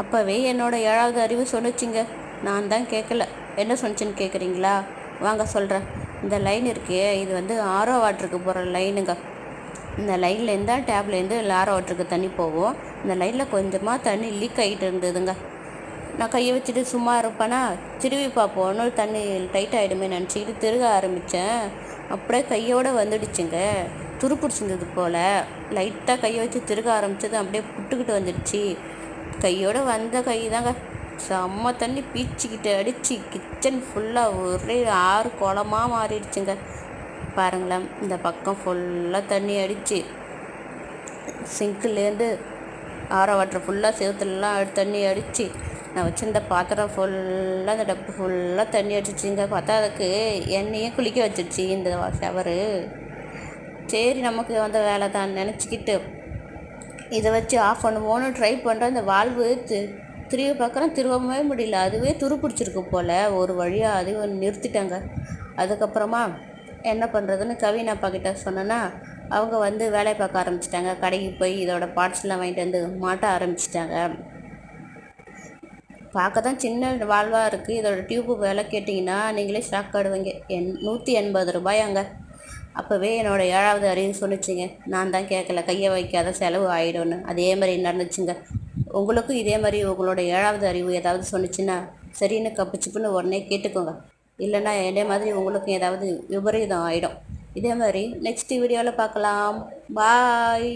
அப்போவே என்னோட ஏழாவது அறிவு சொன்னிச்சிங்க. நான் தான் கேட்கல என்ன சொன்னுச்சுன்னு கேட்குறீங்களா வாங்க சொல்கிறேன் இந்த லைன் இருக்கே இது வந்து ஆரோ வாட்டருக்கு போகிற லைனுங்க இந்த லைன்லேருந்து தான் டேப்லேருந்து ஆரோ வாட்டருக்கு தண்ணி போவோம் இந்த லைனில் கொஞ்சமாக தண்ணி லீக் ஆகிட்டு இருந்ததுங்க. நான் கையை வச்சுட்டு சும்மா இருப்பேனா திரும்பி பார்ப்போன்னு தண்ணி டைட் ஆகிடுமே நினச்சிக்கிட்டு திருக ஆரம்பித்தேன் அப்படியே கையோடு வந்துடுச்சுங்க. துரு பிடிச்சிருந்தது போல் லைட்டாக கையை வச்சு திருக ஆரம்பித்தது அப்படியே புட்டுக்கிட்டு வந்துடுச்சு. கையோடு வந்த கை தாங்க செம்ம தண்ணி பீச்சிக்கிட்டு அடித்து கிச்சன் ஃபுல்லாக ஒரே ஆறு குளமாக மாறிடுச்சுங்க. பாருங்களேன் இந்த பக்கம் ஃபுல்லாக தண்ணி அடித்து சிங்க்லேருந்து ஆற வாட்டர் ஃபுல்லாக செவத்துலலாம் தண்ணி அடித்து நான் வச்சிருந்த பாத்திரம் ஃபுல்லாக அந்த டப்பு ஃபுல்லாக தண்ணி அடிச்சிச்சிங்க பார்த்தா அதுக்கு எண்ணெயும் குளிக்க வச்சிருச்சு இந்த ஷவரு சரி நமக்கு வந்த வேலை தான் நினச்சிக்கிட்டு இதை வச்சு ஆஃப் பண்ணுவோன்னு ட்ரை பண்ணுற இந்த வால்வு தி திரும்பி பார்க்குறோம் திரும்பவே முடியல. அதுவே துருப்பிடிச்சிருக்கு போல். ஒரு வழியாக அதையும் நிறுத்திட்டாங்க. அதுக்கப்புறமா என்ன பண்ணுறதுன்னு கவின் அப்பா சொன்னேன்னா அவங்க வந்து வேலையை பார்க்க ஆரம்பிச்சிட்டாங்க. கடைக்கு போய் இதோட பார்ட்ஸ்லாம் வாங்கிட்டு வந்து மாட்ட ஆரம்பிச்சிட்டாங்க. பார்க்க தான் சின்ன வால்வாக இருக்குது இதோட டியூப்பு விலை கேட்டிங்கன்னா நீங்களே ஷாக் ஆடுவீங்க என் நூற்றி எண்பது ரூபாயாங்க. அப்போவே என்னோடய ஏழாவது அறிவு சொன்னிச்சுங்க. நான் தான் கேட்கல கையை வைக்காத செலவு ஆகிடும்னு அதே மாதிரி நடந்துச்சுங்க. உங்களுக்கும் இதே மாதிரி உங்களோட ஏழாவது அறிவு ஏதாவது சொன்னிச்சுன்னா சரின்னு கப்பிச்சுப்புன்னு உடனே கேட்டுக்கோங்க. இல்லைன்னா இதே மாதிரி உங்களுக்கும் ஏதாவது விபரீதம் ஆகிடும் இதே மாதிரி நெக்ஸ்ட் வீடியோவில் பார்க்கலாம். பாய்